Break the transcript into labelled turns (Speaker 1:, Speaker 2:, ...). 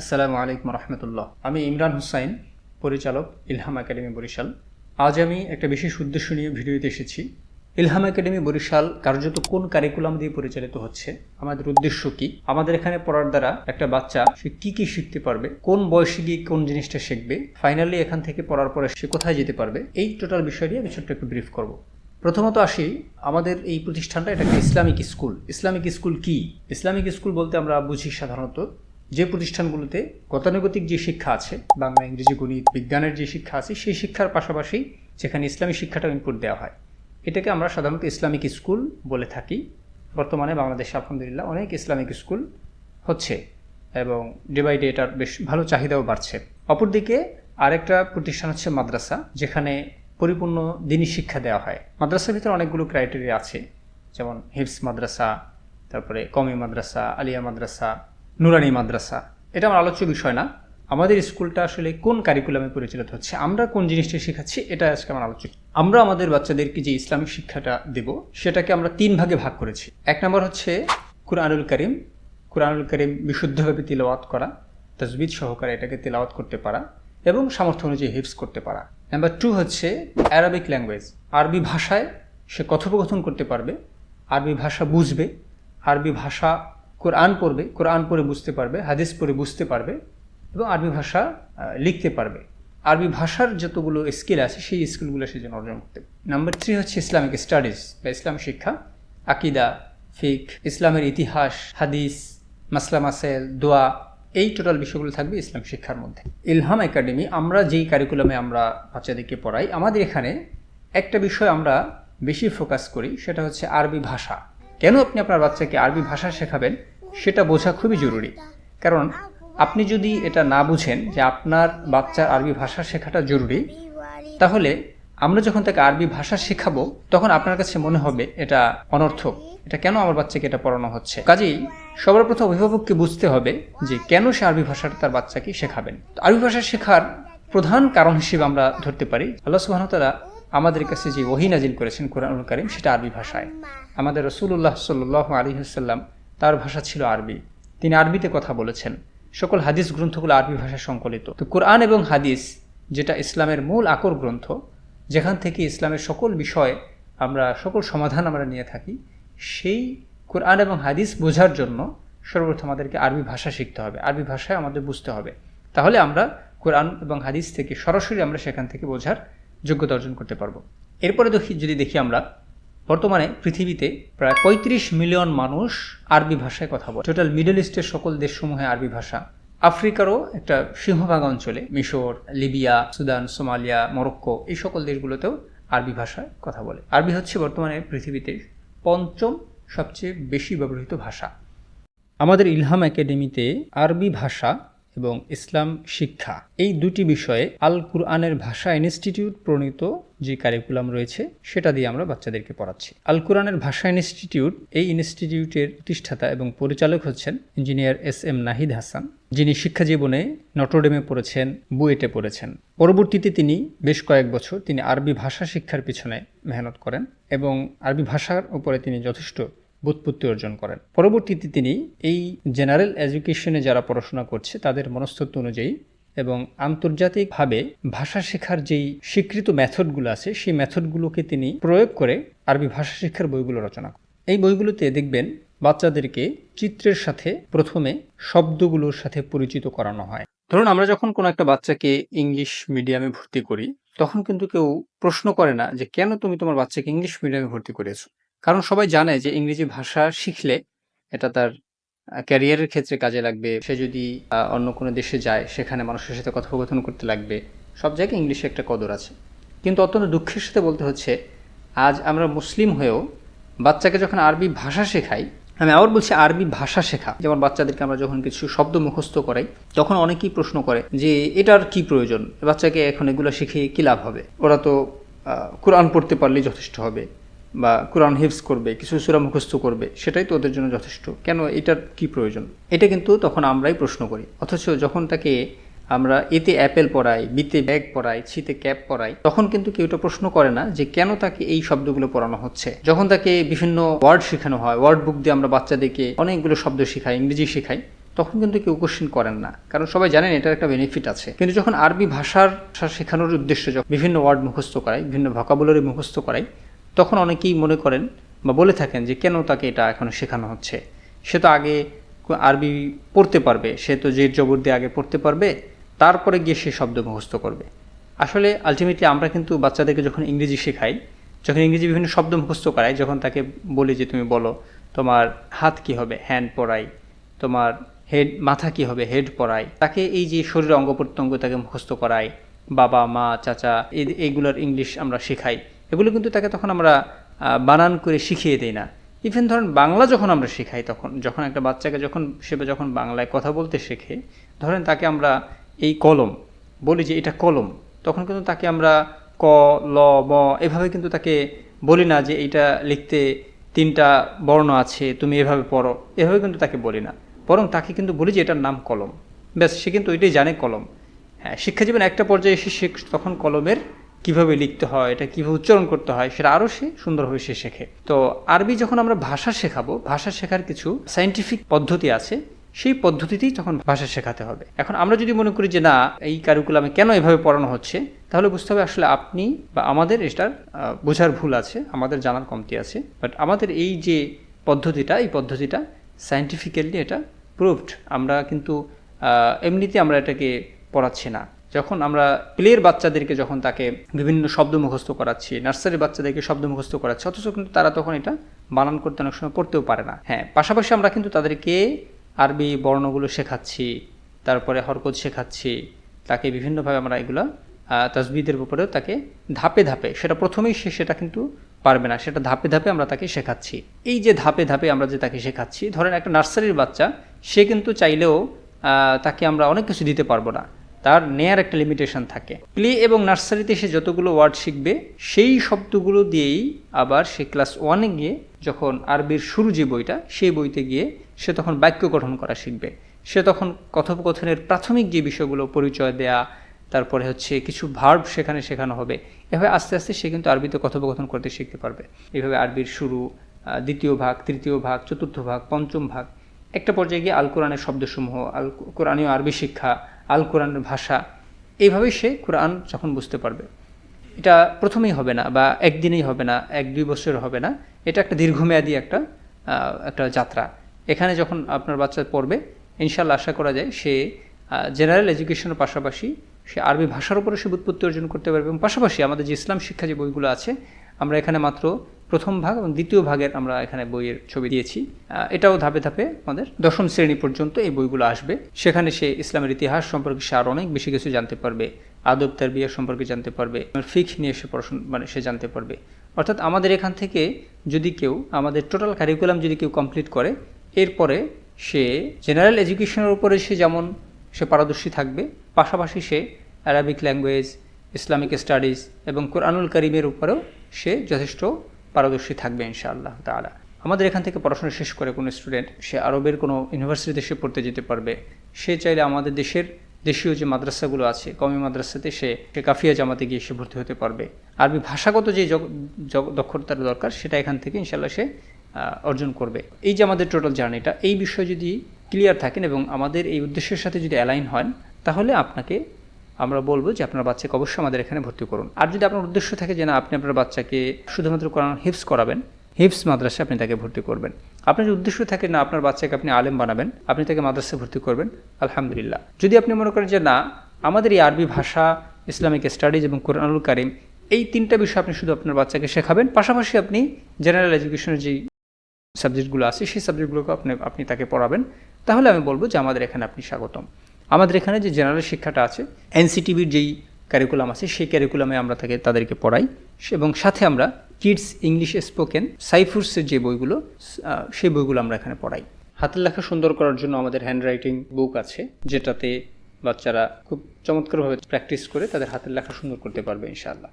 Speaker 1: আসসালামু আলাইকুম রহমতুল্লাহ। আমি ইমরান হুসাইন, পরিচালক ইলহাম একাডেমি বরিশাল। আজ আমি একটা বিশেষ উদ্দেশ্য নিয়ে ভিডিওতে এসেছি। ইলহাম একাডেমি বরিশাল কার্যত কোন কারিকুলাম দিয়ে পরিচালিত হচ্ছে? আমাদের উদ্দেশ্য কি? আমাদের এখানে পড়ার দ্বারা একটা বাচ্চা সে কি কি শিখতে পারবে? কোন বয়সে গিয়ে কোন জিনিসটা শিখবে? ফাইনালি এখান থেকে পড়ার পরে সে কোথায় যেতে পারবে? এই টোটাল বিষয় নিয়ে আমি ছোট্ট একটু ব্রিফ করব। প্রথমত আসি, আমাদের এই প্রতিষ্ঠানটা এটা একটা ইসলামিক স্কুল। ইসলামিক স্কুল কি? ইসলামিক স্কুল বলতে আমরা বুঝি সাধারণত যে প্রতিষ্ঠানগুলোতে গতানুগতিক যে শিক্ষা আছে, বাংলা, ইংরেজি, গণিত, বিজ্ঞানের যে শিক্ষা আছে, সেই শিক্ষার পাশাপাশি যেখানে ইসলামী শিক্ষাটা ইনপুট দেওয়া হয়। এটাকে আমরা সাধারণত ইসলামিক স্কুল বলে থাকি। বর্তমানে বাংলাদেশে আলহামদুলিল্লাহ অনেক ইসলামিক স্কুল হচ্ছে এবং ডে বাই ডে এটার বেশ ভালো চাহিদাও বাড়ছে। অপরদিকে আরেকটা প্রতিষ্ঠান হচ্ছে মাদ্রাসা, যেখানে পরিপূর্ণ দিনী শিক্ষা দেওয়া হয়। মাদ্রাসার ভিতরে অনেকগুলো ক্রাইটেরিয়া আছে, যেমন হিফস মাদ্রাসা, তারপরে কমি মাদ্রাসা আলিয়া মাদ্রাসা নুরানি মাদ্রাসা। এটা আমার আলোচ্য বিষয় না। আমাদের স্কুলটা আসলে কোন কারিকুলামে পরিচালিত হচ্ছে, আমরা কোন জিনিসটা শেখাচ্ছি, এটা আজকে আমার আলোচ্য। আমরা আমাদের বাচ্চাদেরকে যে ইসলামিক শিক্ষাটা দেব, সেটাকে আমরা তিন ভাগে ভাগ করেছি। এক নম্বর হচ্ছে কুরআনুল করিম। কুরআনুল করিম বিশুদ্ধভাবে তিলাওয়াত করা তসবিদ সহকারে এটাকে তিলাওয়াত করতে পারা এবং সামর্থ্য অনুযায়ী হিপস করতে পারা। নাম্বার টু হচ্ছে অ্যারাবিক ল্যাঙ্গুয়েজ আরবি ভাষায় সে কথোপকথন করতে পারবে, আরবি ভাষা বুঝবে, আরবি ভাষা কোরআন পড়বে, কোরআন পড়ে বুঝতে পারবে, হাদিস পড়ে বুঝতে পারবে এবং আরবি ভাষা লিখতে পারবে। আরবি ভাষার যতগুলো স্কিল আছে, সেই স্কিলগুলো সে যেন অর্জন করতে নাম্বার থ্রি হচ্ছে ইসলামিক স্টাডিজ বা ইসলাম শিক্ষা। আকিদা, ফিক, ইসলামের ইতিহাস, হাদিস, মাসলা মাসেল দোয়া, এই টোটাল বিষয়গুলো থাকবে ইসলাম শিক্ষার মধ্যে। ইলহাম একাডেমি, আমরা যেই কারিকুলামে আমরা বাচ্চাদেরকে পড়াই, আমাদের এখানে একটা বিষয় আমরা বেশি ফোকাস করি, সেটা হচ্ছে আরবি ভাষা। কেন আপনি আপনার বাচ্চাকে আরবি ভাষা শেখাবেন? সেটা বোঝা খুবই জরুরি। কারণ আপনি যদি এটা না বুঝেন যে আপনার বাচ্চার আরবি ভাষা শেখাটা জরুরি, তাহলে আমরা যখন তাকে আরবি ভাষা শেখাবো, তখন আপনার কাছে মনে হবে এটা অনর্থক। এটা কেন আমার বাচ্চাকে এটা পড়ানো হচ্ছে? কাজেই সবার প্রথম অভিভাবককে বুঝতে হবে যে কেন সে আরবি ভাষাটা তার বাচ্চাকে শেখাবেন। আরবি ভাষা শেখার প্রধান কারণ হিসেবে আমরা ধরতে পারি, আল্লাহ সুবাহতালা আমাদের কাছে যে ওহি নাজিল করেছেন কোরআনুল কারিম, সেটা আরবি ভাষায়। আমাদের রসুল্লাহ সাল্লাহ আলী হাসাল্লাম তার ভাষা ছিল আরবি। তিনি আরবিতে কথা বলেছেন। সকল হাদিস গ্রন্থগুলো আরবি ভাষায় সংকলিত। তো কোরআন এবং হাদিস, যেটা ইসলামের মূল আকর গ্রন্থ, যেখান থেকে ইসলামের সকল বিষয় আমরা, সকল সমাধান আমরা নিয়ে থাকি, সেই কোরআন এবং হাদিস বোঝার জন্য সর্বপ্রথম আমাদেরকে আরবি ভাষা শিখতে হবে। আরবি ভাষায় আমাদের বুঝতে হবে। তাহলে আমরা কোরআন এবং হাদিস থেকে সরাসরি আমরা সেখান থেকে বোঝার যোগ্যতা অর্জন করতে পারব। এরপরে দেখি যদি দেখি আমরা বর্তমানে পৃথিবীতে প্রায় পঁয়ত্রিশ মিলিয়ন মানুষ আরবি ভাষায় কথা বলে। টোটাল মিডল ইস্টের সকল দেশসমূহে আরবি ভাষা। আফ্রিকারও একটা সিংহভাগ অঞ্চলে মিশর, লিবিয়া, সুদান, সোমালিয়া, মরক্কো এই সকল দেশগুলোতেও আরবি ভাষায় কথা বলে। আরবি হচ্ছে বর্তমানে পৃথিবীতে পঞ্চম সবচেয়ে বেশি ব্যবহৃত ভাষা। আমাদের ইলহাম একাডেমিতে আরবি ভাষা এবং ইসলাম শিক্ষা। এই দুটি বিষয়ে আল কুরআনের ভাষা ইনস্টিটিউট প্রণীত যে কারিকুলাম রয়েছে, সেটা দিয়ে আমরা বাচ্চাদেরকে পড়াচ্ছি। আল কুরআনের ভাষা ইনস্টিটিউট এই ইনস্টিটিউটের প্রতিষ্ঠাতা এবং পরিচালক হচ্ছেন engineer S M Nahid Hasan, যিনি শিক্ষা জীবনে নটরডেমে পড়েছেন, বুয়েটে পড়েছেন। পরবর্তীতে তিনি বেশ কয়েক বছর তিনি আরবি ভাষা শিক্ষার পিছনে মেহনত করেন এবং আরবি ভাষার উপরে তিনি যথেষ্ট বুৎপত্তি অর্জন করেন। পরবর্তীতে তিনি এই জেনারেল এডুকেশনে যারা পড়াশোনা করছে, তাদের মনস্তত্ব অনুযায়ী এবং আন্তর্জাতিকভাবে ভাষা শেখার যেই স্বীকৃত মেথডগুলো আছে, সেই মেথডগুলোকে তিনি প্রয়োগ করে আরবি ভাষা শিক্ষার বইগুলো রচনা করেন। এই বইগুলোতে দেখবেন বাচ্চাদেরকে চিত্রের সাথে প্রথমে শব্দগুলোর সাথে পরিচিত করানো হয়। ধরুন, আমরা যখন কোনো একটা বাচ্চাকে ইংলিশ মিডিয়ামে ভর্তি করি, তখন কিন্তু কেউ প্রশ্ন করে না যে, কেন তুমি তোমার বাচ্চাকে ইংলিশ মিডিয়ামে ভর্তি করেছ কারণ সবাই জানে যে ইংরেজি ভাষা শিখলে এটা তার ক্যারিয়ারের ক্ষেত্রে কাজে লাগবে। সে যদি অন্য কোনো দেশে যায়, সেখানে মানুষের সাথে কথোপকথন করতে লাগবে। সব জায়গায় ইংলিশে একটা কদর আছে। কিন্তু অত্যন্ত দুঃখের সাথে বলতে হচ্ছে, আজ আমরা মুসলিম হয়েও বাচ্চাকে যখন আরবি ভাষা শেখাই, আমি আবার বলছি আরবি ভাষা শেখা। যেমন বাচ্চাদেরকে আমরা যখন কিছু শব্দ মুখস্থ করাই, তখন অনেকেই প্রশ্ন করে যে, এটার কি প্রয়োজন? বাচ্চাকে এখন এগুলো শিখে কী লাভ হবে? ওরা তো কোরআন পড়তে পারলেই যথেষ্ট হবে। বা কোরআন হিফস করবে, কিছু সুরা মুখস্থ করবে, সেটাই তো ওদের জন্য যথেষ্ট। কেন? এটার কি প্রয়োজন? এটা কিন্তু তখন আমরাই প্রশ্ন করি। অথচ যখন তাকে আমরা এতে অ্যাপেল পড়াই, বিতে ব্যাগ পড়াই, ছিতে ক্যাপ পড়াই, তখন কিন্তু কেউ এটা প্রশ্ন করে না যে কেন তাকে এই শব্দগুলো পড়ানো হচ্ছে। যখন তাকে বিভিন্ন ওয়ার্ড শেখানো হয়, ওয়ার্ড বুক দিয়ে আমরা বাচ্চাদেরকে অনেকগুলো শব্দ শেখাই, ইংরেজি শেখাই, তখন কিন্তু কেউ কোশ্চেন করেন না। কারণ সবাই জানেন এটার একটা বেনিফিট আছে। কিন্তু যখন আরবি ভাষার শেখানোর উদ্দেশ্যে যখন বিভিন্ন ওয়ার্ড মুখস্থ করাই, বিভিন্ন ভকাবুলারি মুখস্থ করাই তখন অনেকেই মনে করেন বা বলে থাকেন যে কেন তাকে এটা এখন শেখানো হচ্ছে? সে তো আগে আরবি পড়তে পারবে, সে তো জের জবর দিয়ে আগে পড়তে পারবে, তারপরে গিয়ে সে শব্দ মুখস্থ করবে। আসলে আলটিমেটলি আমরা কিন্তু বাচ্চাদেরকে যখন ইংরেজি শেখাই, যখন ইংরেজি বিভিন্ন শব্দ মুখস্থ করাই, যখন তাকে বলি যে তুমি বলো, তোমার হাত কি হবে? হ্যান্ড পড়াই তোমার হেড মাথা কি হবে? হেড পড়াই তাকে এই যে শরীরের অঙ্গ প্রত্যঙ্গ তাকে মুখস্থ করাই, বাবা, মা, চাচা, এই- এইগুলোর ইংলিশ আমরা শেখাই। এগুলো কিন্তু তাকে তখন আমরা বানান করে শিখিয়ে দিই না। ইভেন ধরেন বাংলা যখন আমরা শেখাই তখন, যখন একটা বাচ্চাকে যখন, সে যখন বাংলায় কথা বলতে শেখে, ধরেন তাকে আমরা এই কলম বলি যে এটা কলম, তখন কিন্তু তাকে আমরা ক, ল, ম এভাবে কিন্তু তাকে বলি না যে এইটা লিখতে তিনটা বর্ণ আছে, তুমি এভাবে পড়ো, এভাবে কিন্তু তাকে বলি না। বরং তাকে কিন্তু বলি যে এটার নাম কলম। ব্যাস, সে কিন্তু ওইটাই জানে কলম। হ্যাঁ শিক্ষাজীবন একটা পর্যায়ে এসে সে তখন কলমের কীভাবে লিখতে হয়, এটা কীভাবে উচ্চারণ করতে হয়, সেটা আরও সে সুন্দরভাবে সে শেখে। তো আরবি যখন আমরা ভাষা শেখাবো, ভাষা শেখার কিছু সাইন্টিফিক পদ্ধতি আছে, সেই পদ্ধতিতেই তখন ভাষা শেখাতে হবে। এখন আমরা যদি মনে করি যে, না, এই কারিকুলামে কেন এভাবে পড়ানো হচ্ছে? তাহলে বুঝতে হবে আসলে আপনি বা আমাদের এটার বোঝার ভুল আছে, আমাদের জানার কমতি আছে। বাট আমাদের এই যে পদ্ধতিটা, এই পদ্ধতিটা সায়েন্টিফিক্যালি এটা প্রুভড আমরা কিন্তু এমনিতে আমরা এটাকে পড়াচ্ছি না। যখন আমরা প্লের বাচ্চাদেরকে যখন তাকে বিভিন্ন শব্দ মুখস্থ করাচ্ছি, নার্সারির বাচ্চাদেরকে শব্দ মুখস্থ করাচ্ছি, অথচ কিন্তু তারা তখন এটা বানান করতে অনেক সময় করতেও পারে না। হ্যাঁ পাশাপাশি আমরা কিন্তু তাদেরকে আরবি বর্ণগুলো শেখাচ্ছি, তারপরে হরকত শেখাচ্ছি, তাকে বিভিন্নভাবে আমরা এগুলো তাসবিদের উপরেও তাকে ধাপে ধাপে, সেটা প্রথমেই সে সেটা কিন্তু পারবে না, সেটা ধাপে ধাপে আমরা তাকে শেখাচ্ছি। এই যে ধাপে ধাপে আমরা যে তাকে শেখাচ্ছি, ধরেন একটা নার্সারির বাচ্চা, সে কিন্তু চাইলেও তাকে আমরা অনেক কিছু দিতে পারব না। তার নেয়ার একটা লিমিটেশন থাকে। প্লে এবং নার্সারিতে সে যতগুলো ওয়ার্ড শিখবে, সেই শব্দগুলো দিয়েই আবার সে ক্লাস ওয়ানে গিয়ে যখন আরবির শুরু যে বইটা, সেই বইতে গিয়ে সে তখন বাক্য গঠন করা শিখবে। সে তখন কথোপকথনের প্রাথমিক যে বিষয়গুলো পরিচয় দেয়া, তারপরে হচ্ছে কিছু ভার্ব সেখানে শেখানো হবে, এভাবে আস্তে আস্তে সে কিন্তু আরবিতে কথোপকথন করতে শিখতে পারবে। এইভাবে আরবির শুরু দ্বিতীয় ভাগ, তৃতীয় ভাগ, চতুর্থ ভাগ, পঞ্চম ভাগ, একটা পর্যায়ে গিয়ে আল কোরআনের শব্দসমূহ আল কোরআনীয় আরবি শিক্ষা আল কোরআনের ভাষা, এইভাবেই সে কোরআন যখন বুঝতে পারবে। এটা প্রথমেই হবে না বা একদিনেই হবে না, এক দুই বছর হবে না। এটা একটা দীর্ঘমেয়াদী একটা একটা যাত্রা। এখানে যখন আপনার বাচ্চা পড়বে ইনশাল্লাহ আশা করা যায় সে জেনারেল এডুকেশনের পাশাপাশি সে আরবি ভাষার উপরে সে উৎপত্তি অর্জন করতে পারবে। এবং পাশাপাশি আমাদের যে ইসলাম শিক্ষা যে বইগুলো আছে, আমরা এখানে মাত্র প্রথম ভাগ এবং দ্বিতীয় ভাগের আমরা এখানে বইয়ের ছবি দিয়েছি। এটাও ধাপে ধাপে আমাদের দশম শ্রেণি পর্যন্ত এই বইগুলো আসবে। সেখানে সে ইসলামের ইতিহাস সম্পর্কে সে আরও অনেক বেশি কিছু জানতে পারবে, আদব তার বিয়ে সম্পর্কে জানতে পারবে ফিক নিয়ে সে পড়াশোনা মানে সে জানতে পারবে। অর্থাৎ আমাদের এখান থেকে যদি কেউ, আমাদের টোটাল কারিকুলাম যদি কেউ কমপ্লিট করে, এরপরে সে জেনারেল এডুকেশনের উপরে সে যেমন সে পারদর্শী থাকবে, পাশাপাশি সে অ্যারাবিক ল্যাঙ্গুয়েজ ইসলামিক স্টাডিজ এবং কোরআনুল করিমের উপরেও সে যথেষ্ট পারদর্শী থাকবে ইনশাআল্লাহ তাআলা। আমাদের এখান থেকে পড়াশোনা শেষ করে কোনো স্টুডেন্ট সে আরবের কোনো ইউনিভার্সিটিতে সে পড়তে যেতে পারবে। সে চাইলে আমাদের দেশের দেশীয় যে মাদ্রাসাগুলো আছে কমি মাদ্রাসাতে সে সে কাফিয়া জামাতে গিয়ে সে ভর্তি হতে পারবে। আরবি ভাষাগত যে দক্ষতার দরকার, সেটা এখান থেকে ইনশাল্লাহ সে অর্জন করবে। এই যে আমাদের টোটাল জার্নিটা এই বিষয়ে যদি ক্লিয়ার থাকেন এবং আমাদের এই উদ্দেশ্যের সাথে যদি অ্যালাইন হন, তাহলে আপনাকে আমরা বলব যে আপনার বাচ্চাকে অবশ্যই আমাদের এখানে ভর্তি করুন। আর যদি আপনার উদ্দেশ্য থাকে যে না, আপনি আপনার বাচ্চাকে শুধুমাত্র কোরআন হিপস করাবেন হিফস মাদ্রাসা আপনি তাকে ভর্তি করবেন। আপনার যদি উদ্দেশ্য থাকে না, আপনার বাচ্চাকে আপনি আলেম বানাবেন, আপনি তাকে মাদ্রাসায় ভর্তি করবেন, আলহামদুলিল্লাহ। যদি আপনি মনে করেন যে না, আমাদের এই আরবি ভাষা, ইসলামিক স্টাডিজ এবং কোরআনুল কারিম, এই তিনটা বিষয় আপনি শুধু আপনার বাচ্চাকে শেখাবেন, পাশাপাশি আপনি জেনারেল এডুকেশনের যেই সাবজেক্টগুলো আছে, সেই সাবজেক্টগুলোকে আপনি আপনি তাকে পড়াবেন, তাহলে আমি বলব যে আমাদের এখানে আপনি স্বাগতম। আমাদের এখানে যে জেনারেল শিক্ষাটা আছে এনসিটিভির যেই ক্যারিকুলাম আছে, সেই ক্যারিকুলামে আমরা তাকে, তাদেরকে পড়াই। এবং সাথে আমরা কিডস ইংলিশ স্পোকেন সাইফুর্সের যে বইগুলো সেই বইগুলো আমরা এখানে পড়াই। হাতের লেখা সুন্দর করার জন্য আমাদের হ্যান্ড রাইটিং বুক আছে, যেটাতে বাচ্চারা খুব চমৎকারভাবে প্র্যাকটিস করে তাদের হাতের লেখা সুন্দর করতে পারবে, ইনশাআল্লাহ।